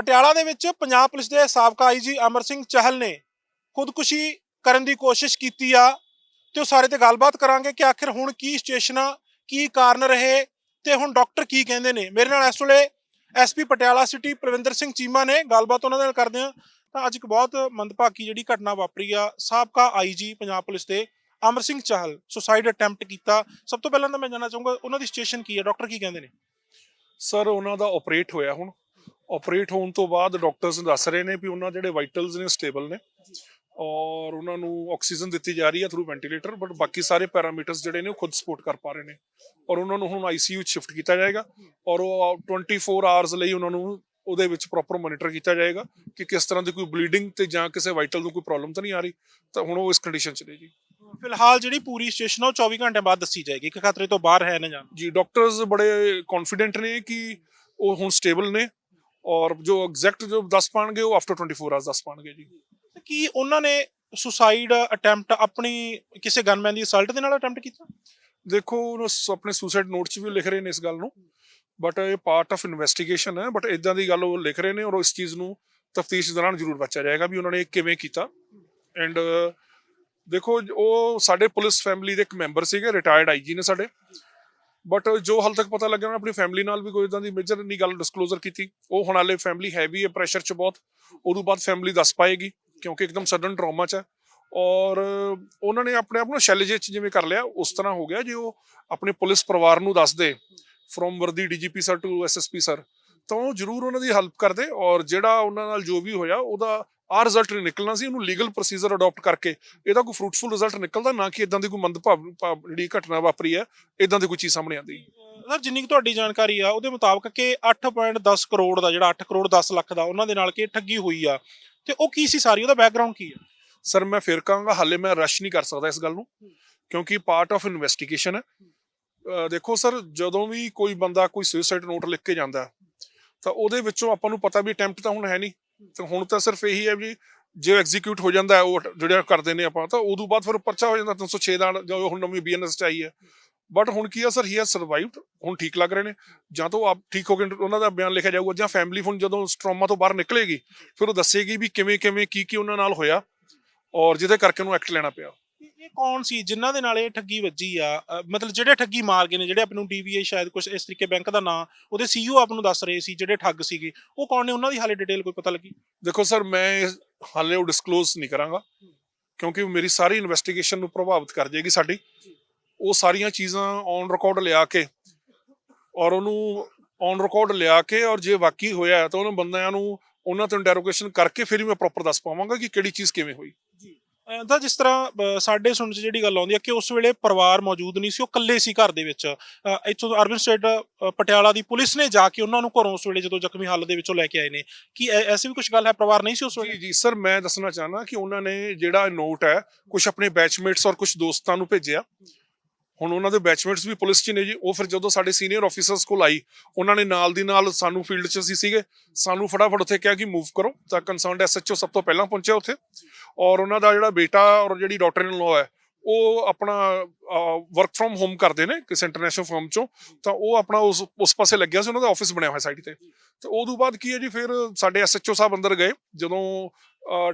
ਪਟਿਆਲਾ ਦੇ ਵਿੱਚ ਪੰਜਾਬ ਪੁਲਿਸ ਦੇ ਸਾਬਕਾ ਆਈਜੀ ਅਮਰ ਸਿੰਘ ਚਹਿਲ ਨੇ ਖੁਦਕੁਸ਼ੀ ਕਰਨ ਦੀ ਕੋਸ਼ਿਸ਼ ਕੀਤੀ ਆ ਤੇ ਉਹ ਸਾਰੇ ਤੇ ਗੱਲਬਾਤ ਕਰਾਂਗੇ ਕਿ ਆਖਿਰ ਹੁਣ ਕੀ ਸਿਚੁਏਸ਼ਨ ਆ, ਕੀ ਕਾਰਨ ਰਹੇ ਤੇ ਹੁਣ ਡਾਕਟਰ ਕੀ ਕਹਿੰਦੇ ਨੇ। ਮੇਰੇ ਨਾਲ ਇਸ ਵੇਲੇ ਐਸਪੀ ਪਟਿਆਲਾ ਸਿਟੀ ਪ੍ਰਵਿੰਦਰ ਸਿੰਘ ਚੀਮਾ ਨੇ। ਗੱਲਬਾਤ ਉਹਨਾਂ ਨਾਲ ਕਰਦੇ ਆ ਤਾਂ ਅੱਜ ਇੱਕ ਬਹੁਤ ਮੰਦਭਾਗੀ ਜਿਹੜੀ ਘਟਨਾ ਵਾਪਰੀ ਆ, ਸਾਬਕਾ ਆਈਜੀ ਪੰਜਾਬ ਪੁਲਿਸ ਦੇ ਅਮਰ ਸਿੰਘ ਚਾਹਲ ਸੁਸਾਈਡ ਅਟੈਂਪਟ ਕੀਤਾ। ਸਭ ਤੋਂ ਪਹਿਲਾਂ ਤਾਂ ਮੈਂ ਜਾਨਣਾ ਚਾਹੂੰਗਾ, ਉਹਨਾਂ ਦੀ ਸਿਚੁਏਸ਼ਨ ਕੀ ਹੈ ਡਾਕਟਰ ਕੀ ਕਹਿੰਦੇ ਨੇ? ਸਰ, ਉਹਨਾਂ ਦਾ ਆਪਰੇਟ ਹੋਇਆ ਹੁਣ। ਆਪਰੇਟ ਹੋਣ ਤੋਂ ਬਾਅਦ ਡਾਕਟਰਸ ਦੱਸ ਰਹੇ ਨੇ ਵੀ ਉਹਨਾਂ ਜਿਹੜੇ ਵਾਈਟਲਸ ਨੇ ਸਟੇਬਲ ਨੇ ਔਰ ਉਹਨਾਂ ਨੂੰ ਆਕਸੀਜਨ ਦਿੱਤੀ ਜਾ ਰਹੀ ਹੈ ਥਰੂ ਵੈਂਟੀਲੇਟਰ ਬਟ ਬਾਕੀ ਸਾਰੇ ਪੈਰਾਮੀਟਰਸ ਜਿਹੜੇ ਨੇ ਉਹ ਖੁਦ ਸਪੋਰਟ ਕਰ ਪਾ ਰਹੇ ਨੇ ਔਰ ਉਹਨਾਂ ਨੂੰ ਹੁਣ ਆਈਸੀਯੂ ਸ਼ਿਫਟ ਕੀਤਾ ਜਾਏਗਾ ਔਰ ਉਹ 24 ਆਵਰਸ ਲਈ ਉਹਨਾਂ ਨੂੰ ਉਹਦੇ ਵਿੱਚ ਪ੍ਰੋਪਰ ਮੋਨੀਟਰ ਕੀਤਾ ਜਾਏਗਾ ਕਿ ਕਿਸ ਤਰ੍ਹਾਂ ਦੀ ਕੋਈ ਬਲੀਡਿੰਗ ਤੇ ਜਾਂ ਕਿਸੇ ਵਾਈਟਲ ਨੂੰ ਕੋਈ ਪ੍ਰੋਬਲਮ ਤਾਂ ਨਹੀਂ ਆ ਰਹੀ ਤਾਂ ਹੁਣ ਉਹ ਇਸ ਕੰਡੀਸ਼ਨ 'ਚ ਨੇ ਜੀ। ਫਿਲਹਾਲ ਜਿਹੜੀ ਪੂਰੀ ਸਿਚੁਏਸ਼ਨ ਉਹ 24 ਘੰਟੇ ਬਾਅਦ ਦੱਸੀ ਜਾਏਗੀ ਕਿ ਖਤਰੇ ਤੋਂ ਬਾਹਰ ਹੈ ਨਾ ਜਾਣ ਜੀ ਡਾਕਟਰਸ ਬੜੇ ਕੌਨਫੀਡੈਂਟ ਨੇ ਕਿ ਉਹ ਹੁਣ ਸਟੇਬਲ ਨੇ ਔਰ ਜੋ ਐਗਜ਼ੈਕਟ ਜੋ ਦੱਸ ਪਾਣਗੇ ਉਹ ਆਫਟਰ 24 ਆਵਰਸ ਦੱਸ ਪਾਣਗੇ ਜੀ। ਕੀ ਉਹਨਾਂ ਨੇ ਸੁਸਾਈਡ ਅਟੈਂਪਟ ਆਪਣੀ ਕਿਸੇ ਗਨਮੈਨ ਦੀ ਅਸਲਟ ਦੇ ਨਾਲ ਅਟੈਂਪਟ ਕੀਤਾ? ਦੇਖੋ ਉਹ ਆਪਣੇ ਸੁਸਾਈਡ ਨੋਟ 'ਚ ਵੀ ਲਿਖ ਰਹੇ ਨੇ ਇਸ ਗੱਲ ਨੂੰ। ਬਟ ਇਹ ਪਾਰਟ ਆਫ ਇਨਵੈਸਟੀਗੇਸ਼ਨ ਹੈ ਬਟ ਇਦਾਂ ਦੀ ਗੱਲ ਉਹ ਲਿਖ ਰਹੇ ਨੇ ਔਰ ਇਸ ਚੀਜ਼ ਨੂੰ ਤਫਤੀਸ਼ ਦੌਰਾਨ ਜ਼ਰੂਰ ਬਚਿਆ ਜਾਏਗਾ ਵੀ ਉਹਨਾਂ ਨੇ ਕਿਵੇਂ ਕੀਤਾ। ਐਂਡ ਦੇਖੋ ਉਹ ਸਾਡੇ ਪੁਲਿਸ ਫੈਮਿਲੀ ਦੇ ਇੱਕ ਮੈਂਬਰ ਸੀਗੇ ਰਿਟਾਇਰਡ ਆਈਜੀ ਨੇ ਸਾਡੇ। ਬਟ ਜੋ ਹਾਲ ਤੱਕ ਪਤਾ ਲੱਗਿਆ ਉਹਨਾਂ ਆਪਣੀ ਫੈਮਿਲੀ ਨਾਲ ਵੀ ਕੋਈ ਇਦਾਂ ਦੀ ਮੇਜਰ ਨਹੀਂ ਗੱਲ ਡਿਸਕਲੋਜ਼ਰ ਕੀਤੀ, ਉਹ ਹੁਣ ਹਾਲੇ ਫੈਮਿਲੀ ਹੈਵੀ ਹੈ ਪ੍ਰੈਸ਼ਰ 'ਚ ਬਹੁਤ ਉਦੋਂ ਬਾਅਦ ਫੈਮਿਲੀ ਦੱਸ ਪਾਏਗੀ, ਕਿਉਂਕਿ ਇੱਕਦਮ ਸਡਨ ਟਰਾਮਾ 'ਚ ਹੈ। ਔਰ ਉਹਨਾਂ ਨੇ ਆਪਣੇ ਆਪ ਨੂੰ ਸ਼ੈਲਜੇ 'ਚ ਜਿਵੇਂ ਕਰ ਲਿਆ, ਉਸ ਤਰ੍ਹਾਂ ਹੋ ਗਿਆ, ਜੇ ਉਹ ਆਪਣੇ ਪੁਲਿਸ ਪਰਿਵਾਰ ਨੂੰ ਦੱਸਦੇ ਫਰੋਮ ਵਰਦੀ DGP sir to SSP sir ਤਾਂ ਉਹ ਜ਼ਰੂਰ ਉਹਨਾਂ ਦੀ ਹੈਲਪ ਕਰਦੇ ਔਰ ਜਿਹੜਾ ਉਹਨਾਂ ਨਾਲ ਜੋ ਵੀ ਹੋਇਆ, ਉਹਦਾ ਆ ਰਿਜ਼ਲਟ ਨਹੀਂ ਨਿਕਲਣਾ ਸੀ ਉਹਨੂੰ ਲੀਗਲ ਪ੍ਰੋਸੀਜਰ ਅਡਾਪਟ ਕਰਕੇ ਇਹਦਾ ਕੋਈ ਫਰੂਟਫੁਲ ਰਿਜ਼ਲਟ ਨਿਕਲਦਾ ਨਾ ਕਿ ਇਦਾਂ ਦੀ ਕੋਈ ਮੰਦਭਾਵ ਭਾਵ ਜਿਹੜੀ ਘਟਨਾ ਵਾਪਰੀ ਹੈ ਇਦਾਂ ਦੀ ਕੋਈ ਚੀਜ਼ ਸਾਹਮਣੇ ਆਉਂਦੀ। ਸਰ ਜਿੰਨੀ ਕੁ ਤੁਹਾਡੀ ਜਾਣਕਾਰੀ ਆ ਉਹਦੇ ਮੁਤਾਬਕ ਕਿ 8.10 ਕਰੋੜ ਦਾ ਜਿਹੜਾ 8 ਕਰੋੜ 10 ਲੱਖ ਦਾ ਉਹਨਾਂ ਦੇ ਨਾਲ ਕਿ ਠੱਗੀ ਹੋਈ ਆ ਤੇ ਉਹ ਕੀ ਸੀ ਸਾਰੀ ਉਹਦਾ ਬੈਕਗ੍ਰਾਉਂਡ ਕੀ ਆ? ਸਰ ਮੈਂ ਫਿਰ ਕਹਾਂਗਾ ਹਾਲੇ ਮੈਂ ਰਸ਼ ਨਹੀਂ ਕਰ ਸਕਦਾ ਇਸ ਗੱਲ ਨੂੰ ਕਿਉਂਕਿ ਪਾਰਟ ਆਫ ਇਨਵੈਸਟੀਗੇਸ਼ਨ ਹੈ। ਦੇਖੋ ਸਰ ਜਦੋਂ ਵੀ ਕੋਈ ਬੰਦਾ ਕੋਈ ਸੁਸਾਈਡ ਨੋਟ ਲਿਖ ਕੇ ਜਾਂਦਾ ਤਾਂ ਉਹਦੇ ਵਿੱਚੋਂ ਆਪਾਂ ਨੂੰ ਪਤਾ ਵੀ ਅਟੈਂਪਟ ਤਾਂ ਹੁਣ ਹੈ ਨਹੀਂ। ਤਾਂ ਹੁਣ ਤਾਂ ਸਿਰਫ ਇਹੀ ਹੈ ਵੀ ਜੇ ਐਗਜ਼ੀਕਿਊਟ ਹੋ ਜਾਂਦਾ ਉਹ ਜਿਹੜਾ ਕਰਦੇ ਨੇ ਆਪਾਂ, ਤਾਂ ਉਦੋਂ ਬਾਅਦ ਫਿਰ ਪਰਚਾ ਹੋ ਜਾਂਦਾ 306 ਦਾ ਜੋ ਹੁਣ ਨਵੀਂ ਬੀਐਨਐਸ ਚ ਆਈ ਹੈ। ਬਟ ਹੁਣ ਕੀ ਆ ਸਰ ਹੀ ਹੈਜ਼ ਸਰਵਾਈਵਡ ਹੁਣ ਠੀਕ ਲੱਗ ਰਹੇ ਨੇ। ਜਾਂ ਤਾਂ ਉਹ ਆਪ ਠੀਕ ਹੋ ਕੇ ਉਹਨਾਂ ਦਾ ਬਿਆਨ ਲਿਖਿਆ ਜਾਊਗਾ, ਜਾਂ ਫੈਮਿਲੀ ਹੁਣ ਜਦੋਂ ਸਟਰੋਮਾ ਤੋਂ ਬਾਹਰ ਨਿਕਲੇਗੀ, ਫਿਰ ਉਹ ਦੱਸੇਗੀ ਵੀ ਕਿਵੇਂ ਕਿਵੇਂ ਕੀ ਕੀ ਉਹਨਾਂ ਨਾਲ ਹੋਇਆ, ਔਰ ਜਿਹਦੇ ਕਰਕੇ ਉਹਨੂੰ ਐਕਟ ਲੈਣਾ ਪਿਆ। ਇਹ ਕੌਣ ਸੀ? ਜਿਨ੍ਹਾਂ ਦੇ ਨਾਲ ਇਹ ਠੱਗੀ ਵੱਜੀ ਆ? ਅ, ਮਤਲਬ ਜਿਹੜੇ ਠੱਗੀ ਮਾਰ ਗਏ ਨੇ ਜਿਹੜੇ ਆਪ ਨੂੰ ਡੀਬੀਏ ਸ਼ਾਇਦ ਕੁਝ ਇਸ ਤਰੀਕੇ ਬੈਂਕ ਦਾ ਨਾਂ ਉਹਦੇ ਸੀਈਓ ਆਪ ਨੂੰ ਦੱਸ ਰਹੇ ਸੀ ਜਿਹੜੇ ਠੱਗ ਸੀਗੇ ਉਹ ਕੌਣ ਨੇ? ਉਹਨਾਂ ਦੀ ਹਾਲੇ ਡਿਟੇਲ ਕੋਈ ਪਤਾ ਲੱਗੀ? ਦੇਖੋ ਸਰ ਮੈਂ ਹਾਲੇ ਉਹ ਡਿਸਕਲੋਜ਼ ਨਹੀਂ ਕਰਾਂਗਾ ਕਿਉਂਕਿ ਮੇਰੀ ਸਾਰੀ ਇਨਵੈਸਟੀਗੇਸ਼ਨ ਨੂੰ ਪ੍ਰਭਾਵਿਤ ਕਰ ਜਾਏਗੀ ਸਾਡੀ। ਉਹ ਸਾਰੀਆਂ ਚੀਜ਼ਾਂ ਔਨ ਰਿਕਾਰਡ ਲਿਆ ਕੇ ਔਰ ਉਹਨੂੰ ਔਨ ਰਿਕਾਰਡ ਲਿਆ ਕੇ ਔਰ ਜੇ ਵਾਕਈ ਹੋਇਆ ਤਾਂ ਉਹਨਾਂ ਬੰਦਿਆਂ ਨੂੰ ਉਹਨਾਂ ਤੋਂ ਇੰਟਰੋਗੇਸ਼ਨ ਕਰਕੇ ਫਿਰ ਹੀ ਮੈਂ ਪ੍ਰੋਪਰ ਦੱਸ ਪਾਵਾਂਗਾ ਕਿ ਕਿਹੜੀ ਚੀਜ਼ ਕਿਵੇਂ ਹੋਈ। ਅ, ਤਾਂ ਜਿਸ ਤਰ੍ਹਾਂ ਸਾਡੇ ਸੁਣ 'ਚ ਜਿਹੜੀ ਗੱਲ ਆਉਂਦੀ ਹੈ ਕਿ ਉਸ ਵੇਲੇ ਪਰਿਵਾਰ ਮੌਜੂਦ ਨਹੀਂ ਸੀ ਉਹ ਇਕੱਲੇ ਸੀ ਘਰ ਦੇ ਵਿੱਚ। ਇੱਥੋਂ ਅਰਬਨ ਸਟੇਟ ਪਟਿਆਲਾ ਦੀ ਪੁਲਿਸ ਨੇ ਜਾ ਕੇ ਉਹਨਾਂ ਨੂੰ ਘਰੋਂ ਉਸ ਵੇਲੇ ਜਦੋਂ ਜ਼ਖਮੀ ਹਾਲਤ ਦੇ ਵਿੱਚੋਂ ਲੈ ਕੇ ਆਏ ਨੇ। ਕਿ ਐਸੀ ਵੀ ਕੁਝ ਗੱਲ ਹੈ? ਪਰਿਵਾਰ ਨਹੀਂ ਸੀ ਉਸ ਵੇਲੇ? ਜੀ ਜੀ ਸਰ ਮੈਂ ਦੱਸਣਾ ਚਾਹਨਾ ਕਿ ਉਹਨਾਂ ਨੇ ਜਿਹੜਾ ਨੋਟ ਹੈ ਕੁਝ ਆਪਣੇ ਬੈਚਮੇਟਸ ਔਰ ਕੁਝ ਦੋਸਤਾਂ ਨੂੰ ਭੇਜਿਆ। ਹੁਣ ਉਹਨਾਂ ਦੇ ਬੈਚਮੇਟਸ ਵੀ ਪੁਲਿਸ 'ਚ ਨੇ ਜੀ। ਉਹ ਫਿਰ ਜਦੋਂ ਸਾਡੇ ਸੀਨੀਅਰ ਆਫੀਸਰਸ ਕੋਲ ਆਈ, ਉਹਨਾਂ ਨੇ ਨਾਲ ਦੀ ਨਾਲ ਸਾਨੂੰ ਫੀਲਡ 'ਚ ਅਸੀਂ ਸੀਗੇ। ਸਾਨੂੰ ਫਟਾਫਟ ਉੱਥੇ ਕਿਹਾ ਕਿ ਮੂਵ ਕਰੋ। ਤਾਂ ਕੰਸਰਨਡ ਐਸਐਚਓ ਸਭ ਤੋਂ ਪਹਿਲਾਂ ਪਹੁੰਚਿਆ ਉੱਥੇ। ਔਰ ਉਹਨਾਂ ਦਾ ਜਿਹੜਾ ਬੇਟਾ ਔਰ ਜਿਹੜੀ ਡਾਟਰ ਇਨ ਲਾਅ ਹੈ, ਉਹ ਆਪਣਾ ਵਰਕ ਫਰਮ ਹੋਮ ਕਰਦੇ ਨੇ ਕਿਸੇ ਇੰਟਰਨੈਸ਼ਨਲ ਫਰਮ ਚੋਂ। ਤਾਂ ਉਹ ਆਪਣਾ ਉਸ ਉਸ ਪਾਸੇ ਲੱਗਿਆ ਸੀ। ਉਹਨਾਂ ਦਾ ਆਫਿਸ ਬਣਿਆ ਹੋਇਆ ਸਾਈਡ ਤੇ। ਤੇ ਉਦੋਂ ਬਾਅਦ ਕੀ ਹੈ ਜੀ, ਫਿਰ ਸਾਡੇ ਐਸਐਚਓ ਸਾਹਿਬ ਅੰਦਰ ਗਏ। ਜਦੋਂ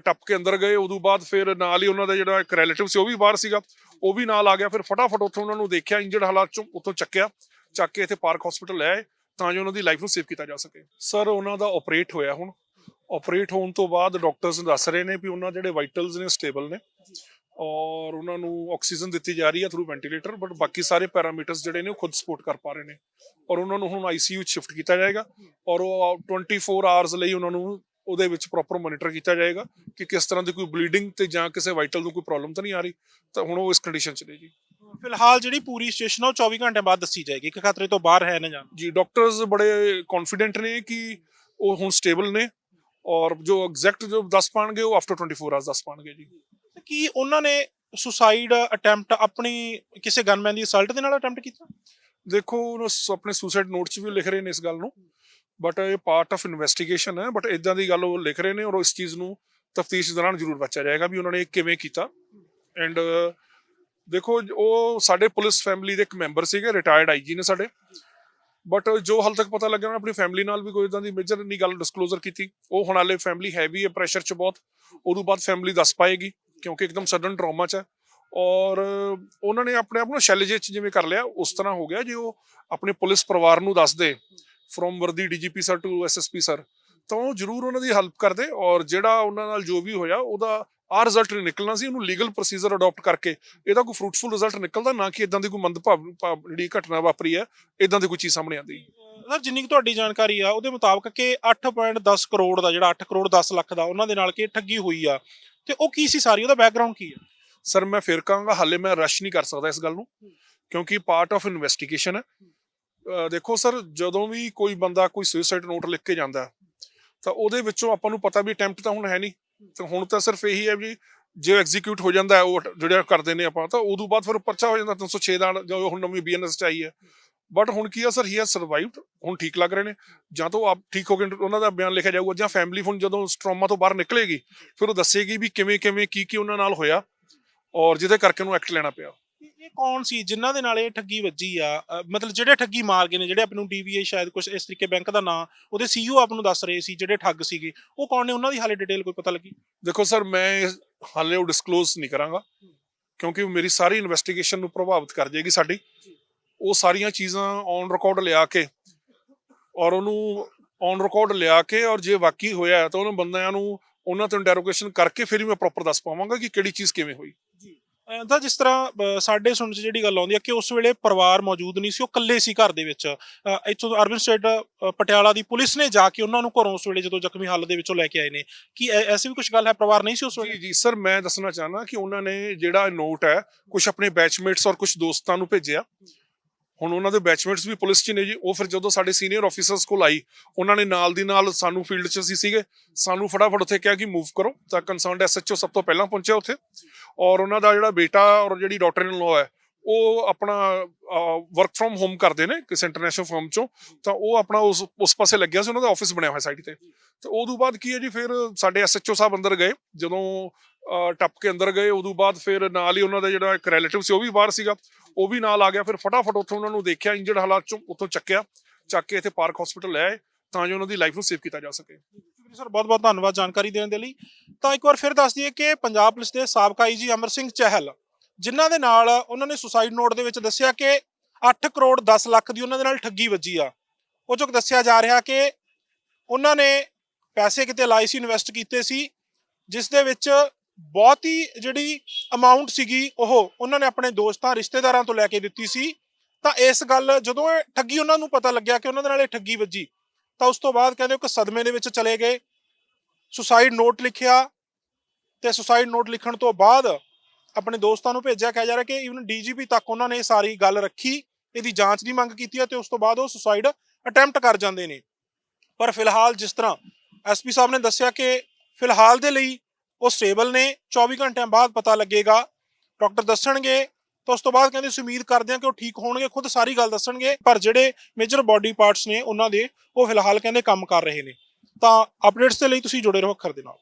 ਟੱਪ ਕੇ ਅੰਦਰ ਗਏ, ਉਦੋਂ ਬਾਅਦ ਫਿਰ ਨਾਲ ਹੀ ਉਹਨਾਂ ਦਾ ਜਿਹੜਾ ਇੱਕ ਰਿਲੇਟਿਵ ਸੀ, ਉਹ ਵੀ ਬਾਹਰ ਸੀਗਾ। ਉਹ ਵੀ ਨਾਲ ਆ ਗਿਆ, ਫਿਰ ਫਟਾਫਟ ਉੱਥੋਂ ਉਹਨਾਂ ਨੂੰ ਦੇਖਿਆ ਇੰਜਰਡ ਹਾਲਾਤ ਚੋਂ ਉੱਥੋਂ ਚੱਕਿਆ, ਚੱਕ ਕੇ ਇੱਥੇ ਪਾਰਕ ਹਸਪੀਟਲ ਲੈ ਆਏ, ਤਾਂ ਜੋ ਉਹਨਾਂ ਦੀ ਲਾਈਫ ਨੂੰ ਸੇਵ ਕੀਤਾ ਜਾ ਸਕੇ। ਸਰ ਉਹਨਾਂ ਦਾ ਆਪਰੇਟ ਹੋਇਆ ਹੁਣ। ਆਪਰੇਟ ਹੋਣ ਤੋਂ ਬਾਅਦ ਡਾਕਟਰਸ ਦੱਸ ਰਹੇ ਨੇ ਵੀ ਉਹਨਾਂ ਜਿਹੜੇ ਵਾਈਟਲਸ ਨੇ ਸਟੇਬਲ ਨੇ, ਔਰ ਉਹਨਾਂ ਨੂੰ ਆਕਸੀਜਨ ਦਿੱਤੀ ਜਾ ਰਹੀ ਹੈ ਥਰੂ ਵੈਂਟੀਲੇਟਰ ਬਟ ਬਾਕੀ ਸਾਰੇ ਪੈਰਾਮੀਟਰਸ ਜਿਹੜੇ ਨੇ ਉਹ ਖੁਦ ਸਪੋਰਟ ਕਰ ਪਾ ਰਹੇ ਨੇ। ਔਰ ਉਹਨਾਂ ਨੂੰ ਹੁਣ ਆਈਸੀਯੂ ਸ਼ਿਫਟ ਕੀਤਾ ਜਾਏਗਾ, ਔਰ ਉਹ 24 ਆਵਰਸ ਲਈ ਉਹਨਾਂ ਨੂੰ ਉਹਦੇ ਵਿੱਚ ਪ੍ਰੋਪਰ ਮੋਨੀਟਰ ਕੀਤਾ ਜਾਏਗਾ ਕਿ ਕਿਸ ਤਰ੍ਹਾਂ ਦੀ ਕੋਈ ਬਲੀਡਿੰਗ ਤੇ ਜਾਂ ਕਿਸੇ ਵਾਈਟਲ ਨੂੰ ਕੋਈ ਪ੍ਰੋਬਲਮ ਤਾਂ ਨਹੀਂ ਆ ਰਹੀ ਤਾਂ ਹੁਣ ਉਹ ਇਸ ਕੰਡੀਸ਼ਨ 'ਚ ਨੇ ਜੀ। ਫਿਲਹਾਲ ਜਿਹੜੀ ਪੂਰੀ ਸਿਚੁਏਸ਼ਨ ਉਹ 24 ਘੰਟੇ ਬਾਅਦ ਦੱਸੀ ਜਾਏਗੀ ਕਿ ਖਤਰੇ ਤੋਂ ਬਾਹਰ ਹੈ ਨਾ ਜਾਣ ਜੀ ਡਾਕਟਰਸ ਬੜੇ ਕੌਨਫੀਡੈਂਟ ਨੇ ਕਿ ਉਹ ਹੁਣ ਸਟੇਬਲ ਨੇ ਔਰ ਜੋ ਐਗਜ਼ੈਕਟ ਜੋ ਦੱਸ ਪਾਣਗੇ ਉਹ ਆਫਟਰ 24 ਆਵਰਸ ਦੱਸ ਪਾਣਗੇ ਜੀ। ਕੀ ਉਹਨਾਂ ਨੇ ਸੁਸਾਈਡ ਅਟੈਂਪਟ ਆਪਣੀ ਕਿਸੇ ਗਨਮੈਨ ਦੀ ਅਸਲਟ ਦੇ ਨਾਲ ਅਟੈਂਪਟ ਕੀਤਾ? ਦੇਖੋ ਉਹ ਆਪਣੇ ਸੁਸਾਈਡ ਨੋਟ 'ਚ ਵੀ ਲਿਖ ਰਹੇ ਨੇ ਇਸ ਗੱਲ ਨੂੰ। ਬਟ ਇਹ ਪਾਰਟ ਆਫ ਇਨਵੈਸਟੀਗੇਸ਼ਨ ਹੈ ਬਟ ਇਦਾਂ ਦੀ ਗੱਲ ਉਹ ਲਿਖ ਰਹੇ ਨੇ ਔਰ ਇਸ ਚੀਜ਼ ਨੂੰ ਤਫਤੀਸ਼ ਦੌਰਾਨ ਜ਼ਰੂਰ ਬਚਿਆ ਜਾਏਗਾ ਵੀ ਉਹਨਾਂ ਨੇ ਕਿਵੇਂ ਕੀਤਾ। ਐਂਡ ਦੇਖੋ, ਉਹ ਸਾਡੇ ਪੁਲਿਸ ਫੈਮਿਲੀ ਦੇ ਇੱਕ ਮੈਂਬਰ ਸੀਗੇ ਰਿਟਾਇਰਡ ਆਈਜੀ ਨੇ ਸਾਡੇ। ਬਟ ਜੋ ਹਾਲ ਤੱਕ ਪਤਾ ਲੱਗਿਆ, ਉਹਨਾਂ ਆਪਣੀ ਫੈਮਿਲੀ ਨਾਲ ਵੀ ਕੋਈ ਇਦਾਂ ਦੀ ਮੇਜਰ ਨਹੀਂ ਗੱਲ ਡਿਸਕਲੋਜ਼ਰ ਕੀਤੀ। ਉਹ ਹੁਣ ਹਾਲੇ ਫੈਮਿਲੀ ਹੈਵੀ ਹੈ ਪ੍ਰੈਸ਼ਰ ਚ ਬਹੁਤ। ਉਦੋਂ ਬਾਅਦ ਫੈਮਿਲੀ ਦੱਸ ਪਾਏਗੀ, ਕਿਉਂਕਿ ਇੱਕਦਮ ਸਡਨ ਟਰਾਮਾ ਚ ਹੈ। ਔਰ, ਉਹਨਾਂ ਨੇ ਆਪਣੇ ਆਪ ਨੂੰ ਸ਼ੈਲੇਜੇ ਚ ਜਿਵੇਂ ਕਰ ਲਿਆ, ਉਸ ਤਰ੍ਹਾਂ ਹੋ ਗਿਆ, ਜੇ ਉਹ ਆਪਣੇ ਪੁਲਿਸ ਪਰਿਵਾਰ ਨੂੰ ਦੱਸਦੇ ਫਰੋਮ ਵਰਦੀ DGP sir to SSP sir ਤਾਂ ਉਹ ਜ਼ਰੂਰ ਉਹਨਾਂ ਦੀ ਹੈਲਪ ਕਰਦੇ ਔਰ ਜਿਹੜਾ ਉਹਨਾਂ ਨਾਲ ਜੋ ਵੀ ਹੋਇਆ ਉਹਦਾ ਆ ਰਿਜ਼ਲਟ ਨਹੀਂ ਨਿਕਲਣਾ ਸੀ ਉਹਨੂੰ ਲੀਗਲ ਪ੍ਰੋਸੀਜਰ ਅਡਾਪਟ ਕਰਕੇ ਇਹਦਾ ਕੋਈ ਫਰੂਟਫੁਲ ਰਿਜ਼ਲਟ ਨਿਕਲਦਾ ਨਾ ਕਿ ਇਦਾਂ ਦੀ ਕੋਈ ਮੰਦਭਾਵ ਭਾਵ ਜਿਹੜੀ ਘਟਨਾ ਵਾਪਰੀ ਹੈ ਇਦਾਂ ਦੀ ਕੋਈ ਚੀਜ਼ ਸਾਹਮਣੇ ਆਉਂਦੀ। ਸਰ ਜਿੰਨੀ ਕੁ ਤੁਹਾਡੀ ਜਾਣਕਾਰੀ ਆ ਉਹਦੇ ਮੁਤਾਬਕ ਕਿ 8.10 ਕਰੋੜ ਦਾ ਜਿਹੜਾ 8 ਕਰੋੜ 10 ਲੱਖ ਦਾ ਉਹਨਾਂ ਦੇ ਨਾਲ ਕਿ ਠੱਗੀ ਹੋਈ ਆ ਤੇ ਉਹ ਕੀ ਸੀ ਸਾਰੀ ਉਹਦਾ ਬੈਕਗ੍ਰਾਉਂਡ ਕੀ ਆ? ਸਰ ਮੈਂ ਫਿਰ ਕਹਾਂਗਾ ਹਾਲੇ ਮੈਂ ਰਸ਼ ਨਹੀਂ ਕਰ ਸਕਦਾ ਇਸ ਗੱਲ ਨੂੰ ਕਿਉਂਕਿ ਪਾਰਟ ਆਫ ਇਨਵੈਸਟੀਗੇਸ਼ਨ ਹੈ। ਦੇਖੋ ਸਰ, ਜਦੋਂ ਵੀ ਕੋਈ ਬੰਦਾ ਕੋਈ ਸੁਸਾਈਡ ਨੋਟ ਲਿਖ ਕੇ ਜਾਂਦਾ ਤਾਂ ਉਹਦੇ ਵਿੱਚੋਂ ਆਪਾਂ ਨੂੰ ਪਤਾ ਵੀ ਅਟੈਂਪਟ ਤਾਂ ਹੁਣ ਹੈ ਨਹੀਂ। ਤਾਂ ਹੁਣ ਤਾਂ ਸਿਰਫ ਇਹੀ ਹੈ ਵੀ ਜੇ ਐਗਜ਼ੀਕਿਊਟ ਹੋ ਜਾਂਦਾ ਉਹ ਜਿਹੜਾ ਕਰਦੇ ਨੇ ਆਪਾਂ, ਤਾਂ ਉਦੋਂ ਬਾਅਦ ਫਿਰ ਪਰਚਾ ਹੋ ਜਾਂਦਾ 306 ਦਾ ਜੋ ਹੁਣ ਨਵੀਂ ਬੀਐਨਐਸ ਚ ਆਈ ਹੈ। ਬਟ ਹੁਣ ਕੀ ਆ ਸਰ ਹੀ ਹੈਜ਼ ਸਰਵਾਈਵਡ ਹੁਣ ਠੀਕ ਲੱਗ ਰਹੇ ਨੇ। ਜਾਂ ਤਾਂ ਉਹ ਆਪ ਠੀਕ ਹੋ ਕੇ ਉਹਨਾਂ ਦਾ ਬਿਆਨ ਲਿਖਿਆ ਜਾਊਗਾ, ਜਾਂ ਫੈਮਿਲੀ ਹੁਣ ਜਦੋਂ ਸਟਰੋਮਾ ਤੋਂ ਬਾਹਰ ਨਿਕਲੇਗੀ, ਫਿਰ ਉਹ ਦੱਸੇਗੀ ਵੀ ਕਿਵੇਂ ਕਿਵੇਂ ਕੀ ਕੀ ਉਹਨਾਂ ਨਾਲ ਹੋਇਆ, ਔਰ ਜਿਹਦੇ ਕਰਕੇ ਉਹਨੂੰ ਐਕਟ ਲੈਣਾ ਪਿਆ। ਇਹ ਇਹ ਕੌਣ ਸੀ ਜਿਨ੍ਹਾਂ ਦੇ ਨਾਲ ਇਹ ਠੱਗੀ ਵੱਜੀ ਆ? ਅ, ਮਤਲਬ ਜਿਹੜੇ ਠੱਗੀ ਮਾਰ ਗਏ ਨੇ ਜਿਹੜੇ ਆਪ ਨੂੰ ਡੀਬੀਏ ਸ਼ਾਇਦ ਕੁਝ ਇਸ ਤਰੀਕੇ ਬੈਂਕ ਦਾ ਨਾਂ ਉਹਦੇ ਸੀਈਓ ਆਪ ਨੂੰ ਦੱਸ ਰਹੇ ਸੀ ਜਿਹੜੇ ਠੱਗ ਸੀਗੇ। ਉਹ ਕੌਣ ਨੇ? ਉਹਨਾਂ ਦੀ ਹਾਲੇ ਡਿਟੇਲ ਕੋਈ ਪਤਾ ਲੱਗੀ? ਦੇਖੋ ਸਰ ਮੈਂ ਇਸ- ਹਾਲੇ ਉਹ ਡਿਸਕਲੋਜ਼ ਨਹੀਂ ਕਰਾਂਗਾ ਕਿਉਂਕਿ ਉਹ ਮੇਰੀ ਸਾਰੀ ਇਨਵੈਸਟੀਗੇਸ਼ਨ ਨੂੰ ਪ੍ਰਭਾਵਿਤ ਕਰ ਜਾਏਗੀ ਸਾਡੀ। ਉਹ ਸਾਰੀਆਂ ਚੀਜ਼ਾਂ ਔਨ ਰਿਕਾਰਡ ਲਿਆ ਕੇ ਔਰ ਉਹਨੂੰ ਔਨ ਰਿਕਾਰਡ ਲਿਆ ਕੇ ਔਰ ਜੇ ਵਾਕਈ ਹੋਇਆ ਹੈ ਤਾਂ ਉਹਨਾਂ ਬੰਦਿਆਂ ਨੂੰ ਉਹਨਾਂ ਤੋਂ ਇੰਟਰੋਗੇਸ਼ਨ ਕਰਕੇ ਫਿਰ ਹੀ ਮੈਂ ਪ੍ਰੋਪਰ ਦੱਸ ਪਾਵਾਂਗਾ ਕਿ ਕਿਹੜੀ ਚੀਜ਼ ਕਿਵੇਂ ਹੋਈ। ਤਾਂ ਜਿਸ ਤਰ੍ਹਾਂ ਸਾਡੇ ਸੁਣ ਚ ਜਿਹੜੀ ਗੱਲ ਆਉਂਦੀ ਹੈ ਕਿ ਉਸ ਵੇਲੇ ਪਰਿਵਾਰ ਮੌਜੂਦ ਨਹੀਂ ਸੀ, ਉਹ ਇਕੱਲੇ ਸੀ ਘਰ ਦੇ ਵਿੱਚ। ਇੱਥੋਂ ਤੋਂ ਅਰਬਨ ਸਟੇਟ ਪਟਿਆਲਾ ਦੀ ਪੁਲਿਸ ਨੇ ਜਾ ਕੇ ਉਹਨਾਂ ਨੂੰ ਘਰੋਂ ਉਸ ਵੇਲੇ ਜਦੋਂ ਜ਼ਖਮੀ ਹਾਲਤ ਦੇ ਵਿੱਚੋਂ ਲੈ ਕੇ ਆਏ ਨੇ। ਕਿ ਐ- ਐਸੀ ਵੀ ਕੁਝ ਗੱਲ ਹੈ? ਪਰਿਵਾਰ ਨਹੀਂ ਸੀ ਉਸ ਵੇਲੇ? ਜੀ ਜੀ, ਸਰ, ਮੈਂ ਦੱਸਣਾ ਚਾਹਨਾ ਕਿ ਉਹਨਾਂ ਨੇ ਜਿਹੜਾ ਨੋਟ ਹੈ ਕੁਝ ਆਪਣੇ ਬੈਚਮੇਟਸ ਔਰ ਕੁਝ ਦੋਸਤਾਂ ਨੂੰ ਭੇਜਿਆ। ਹੁਣ ਉਹਨਾਂ ਦੇ ਬੈਚਮੇਟਸ ਵੀ ਪੁਲਿਸ 'ਚ ਨੇ ਜੀ। ਉਹ ਫਿਰ ਜਦੋਂ ਸਾਡੇ ਸੀਨੀਅਰ ਆਫੀਸਰਸ ਕੋਲ ਆਈ, ਉਹਨਾਂ ਨੇ ਨਾਲ ਦੀ ਨਾਲ ਸਾਨੂੰ ਫੀਲਡ 'ਚ ਅਸੀਂ ਸੀਗੇ। ਸਾਨੂੰ ਫਟਾਫਟ ਉੱਥੇ ਕਿਹਾ ਕਿ ਮੂਵ ਕਰੋ ਤਾਂ ਕੰਸਰਨਡ ਐਸਐਚਓ ਸਭ ਤੋਂ ਪਹਿਲਾਂ ਪਹੁੰਚਿਆ ਉੱਥੇ। ਔਰ ਉਹਨਾਂ ਦਾ ਜਿਹੜਾ ਬੇਟਾ ਔਰ ਜਿਹੜੀ ਡਾਟਰ ਇਨ ਲੋ ਹੈ, ਉਹ ਆਪਣਾ ਵਰਕ ਫਰਮ ਹੋਮ ਕਰਦੇ ਨੇ ਕਿਸੇ ਇੰਟਰਨੈਸ਼ਨਲ ਫਰਮ ਚੋਂ, ਤਾਂ ਉਹ ਆਪਣਾ ਉਸ ਉਸ ਪਾਸੇ ਲੱਗਿਆ ਸੀ, ਉਹਨਾਂ ਦਾ ਆਫਿਸ ਬਣਿਆ ਹੋਇਆ ਸਾਈਡ ਤੇ। ਤੇ ਉਦੋਂ ਬਾਅਦ ਕੀ ਹੈ ਜੀ, ਫਿਰ ਸਾਡੇ ਐਸਐਚਓ ਸਾਹਿਬ ਅੰਦਰ ਗਏ, ਜਦੋਂ ਟੱਪ ਕੇ ਅੰਦਰ ਗਏ ਉਦੋਂ ਬਾਅਦ ਫਿਰ ਨਾਲ ਹੀ ਉਹਨਾਂ ਦਾ ਜਿਹੜਾ ਇੱਕ ਰਿਲੇਟਿਵ ਸੀ, ਉਹ ਵੀ ਬਾਹਰ ਸੀਗਾ। ਉਹ ਵੀ ਨਾਲ ਆ ਗਿਆ, ਫਿਰ ਫਟਾਫਟ ਉੱਥੋਂ ਉਹਨਾਂ ਨੂੰ ਦੇਖਿਆ ਇੰਜਰਡ ਹਾਲਾਤ ਚੋਂ ਉੱਥੋਂ ਚੱਕਿਆ, ਚੱਕ ਕੇ ਇੱਥੇ ਪਾਰਕ ਹਸਪੀਟਲ ਲੈ ਆਏ, ਤਾਂ ਜੋ ਉਹਨਾਂ ਦੀ ਲਾਈਫ ਨੂੰ ਸੇਵ ਕੀਤਾ ਜਾ ਸਕੇ। ਸਰ ਬਹੁਤ ਬਹੁਤ ਧੰਨਵਾਦ ਜਾਣਕਾਰੀ ਦੇਣ ਦੇ ਲਈ। ਤਾਂ ਇੱਕ ਵਾਰ ਫਿਰ ਦੱਸ ਦਈਏ ਕਿ ਪੰਜਾਬ ਪੁਲਿਸ ਦੇ ਸਾਬਕਾ ਆਈਜੀ ਅਮਰ ਸਿੰਘ ਚਹਿਲ, ਜਿਨ੍ਹਾਂ ਦੇ ਨਾਲ ਉਹਨਾਂ ਨੇ ਸੁਸਾਈਡ ਨੋਟ ਦੇ ਵਿੱਚ ਦੱਸਿਆ ਕਿ 8 ਕਰੋੜ 10 ਲੱਖ ਦੀ ਉਹਨਾਂ ਦੇ ਨਾਲ ਠੱਗੀ ਵੱਜੀ ਆ। ਉਹ ਚੋਂ ਦੱਸਿਆ ਜਾ ਰਿਹਾ ਕਿ ਉਹਨਾਂ ਨੇ ਪੈਸੇ ਕਿਤੇ ਲਾਏ ਸੀ ਇਨਵੈਸਟ ਕੀਤੇ ਸੀ, ਜਿਸ ਦੇ ਵਿੱਚ ਬਹੁਤੀ ਜਿਹੜੀ ਅਮਾਉਂਟ ਸੀਗੀ ਉਹ ਉਹਨਾਂ ਨੇ ਆਪਣੇ ਦੋਸਤਾਂ, ਰਿਸ਼ਤੇਦਾਰਾਂ ਤੋਂ ਲੈ ਕੇ ਦਿੱਤੀ ਸੀ। ਤਾਂ ਇਸ ਗੱਲ ਜਦੋਂ ਇਹ ਠੱਗੀ ਉਹਨਾਂ ਨੂੰ ਪਤਾ ਲੱਗਿਆ ਕਿ ਉਹਨਾਂ ਦੇ ਨਾਲ ਇਹ ਠੱਗੀ ਵੱਜੀ, ਤਾਂ ਉਸ ਤੋਂ ਬਾਅਦ ਕਹਿੰਦੇ ਉਹ ਕਿ ਸਦਮੇ ਦੇ ਵਿੱਚ ਚਲੇ ਗਏ। ਸੁਸਾਈਡ ਨੋਟ ਲਿਖਿਆ ਤੇ ਸੁਸਾਈਡ ਨੋਟ ਲਿਖਣ ਤੋਂ ਬਾਅਦ ਆਪਣੇ ਦੋਸਤਾਂ ਨੂੰ ਭੇਜਿਆ, ਕਿਹਾ ਜਾ ਰਿਹਾ ਕਿ ਇਵਨ ਡੀਜੀਪੀ ਤੱਕ ਉਹਨਾਂ ਨੇ ਸਾਰੀ ਗੱਲ ਰੱਖੀ, ਇਹਦੀ ਜਾਂਚ ਦੀ ਮੰਗ ਕੀਤੀ ਹੈ ਤੇ ਉਸ ਤੋਂ ਬਾਅਦ ਉਹ ਸੁਸਾਈਡ ਅਟੈਂਪਟ ਕਰ ਜਾਂਦੇ ਨੇ। ਪਰ ਫਿਲਹਾਲ ਜਿਸ ਤਰ੍ਹਾਂ ਐਸਪੀ ਸਾਹਿਬ ਨੇ ਦੱਸਿਆ ਕਿ ਫਿਲਹਾਲ ਦੇ ਲਈ ਉਹ ਸਟੇਬਲ ਨੇ 24 ਘੰਟਿਆਂ ਬਾਅਦ ਪਤਾ ਲੱਗੇਗਾ, ਡਾਕਟਰ ਦੱਸਣਗੇ ਤਾਂ ਉਸ ਤੋਂ ਬਾਅਦ ਕਹਿੰਦੇ ਅਸੀਂ ਉਮੀਦ ਕਰਦੇ ਹਾਂ ਕਿ ਉਹ ਠੀਕ ਹੋਣਗੇ, ਖੁਦ ਸਾਰੀ ਗੱਲ ਦੱਸਣਗੇ, ਪਰ ਜਿਹੜੇ ਮੇਜਰ ਬਾਡੀ ਪਾਰਟਸ ਨੇ ਉਹਨਾਂ ਦੇ ਉਹ ਫਿਲਹਾਲ ਕਹਿੰਦੇ ਕੰਮ ਕਰ ਰਹੇ ਨੇ। ਤਾਂ ਅਪਡੇਟਸ ਦੇ ਲਈ ਤੁਸੀਂ ਜੁੜੇ ਰਹੋ ਅੱਖਰ ਦੇ ਨਾਲ।